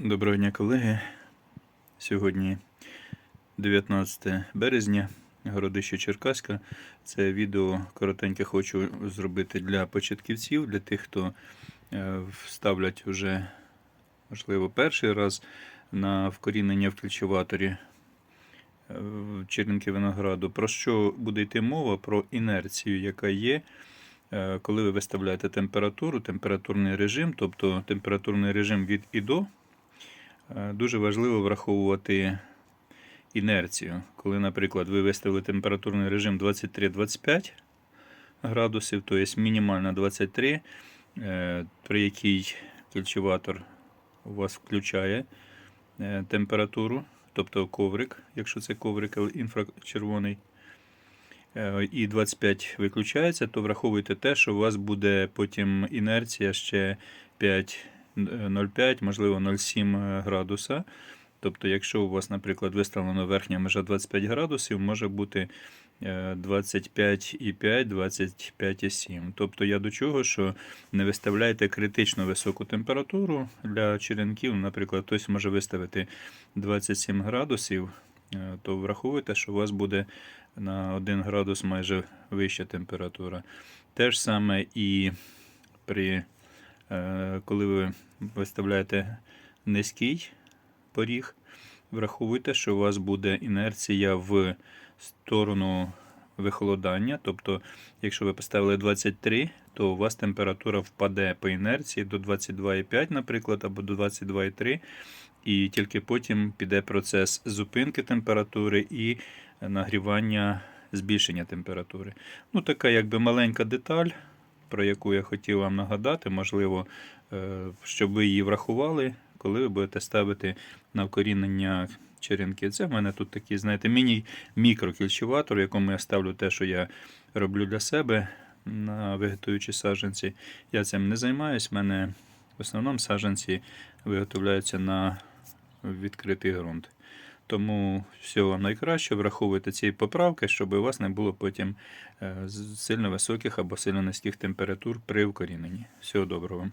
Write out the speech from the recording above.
Доброго дня, колеги. Сьогодні 19 березня, городище Черкаська. Це відео коротеньке хочу зробити для початківців, для тих, хто е, ставлять вже, можливо, перший раз на вкорінення в культиваторі е, черенки винограду. Про що буде йти мова? Про інерцію, яка є. е, Коли ви виставляєте температуру, температурний режим, тобто температурний режим від і до, Дуже важливо враховувати інерцію. Коли, наприклад, ви виставили температурний режим 23-25 градусів, то є мінімальна 23, е, при якій кільчуватор у вас включає е, температуру, тобто коврик, якщо це коврик інфрачервоний, е, і 25 виключається, то враховуйте те, що у вас буде потім інерція ще 5 0,5, можливо 0,7 градуса. Тобто, якщо у вас, наприклад, виставлена верхня межа 25 градусів, може бути е, 25,5, 25,7. Тобто я до чого, що не виставляйте критично високу температуру для черенків. Наприклад, хтось може виставити 27 градусів, е, то враховуйте, що у вас буде на 1 градус майже вища температура. Те ж саме і при Е, коли ви виставляєте низький поріг, враховуйте, що у вас буде інерція в сторону вихолодання. Тобто, якщо ви поставили 23, то у вас температура впаде по інерції до 22,5, наприклад, або до 22,3, і тільки потім піде процес зупинки температури і нагрівання збільшення температури. Ну, така якби маленька деталь про яку я хотів вам нагадати, можливо, е, щоб ви її врахували, коли ви будете ставити на вкорінення черенки. Це в мене тут такий, знаєте, міні-мікрокільчуватор, в якому я ставлю те, що я роблю для себе на виготуючі саджанці. Я цим не займаюсь. У мене в основному саджанці виготовляються на відкритий ґрунт. Тому всього вам найкраще, враховуйте ці поправки, щоб у вас не було потім е, сильно високих або сильно низьких температур при укоріненні. Всього доброго.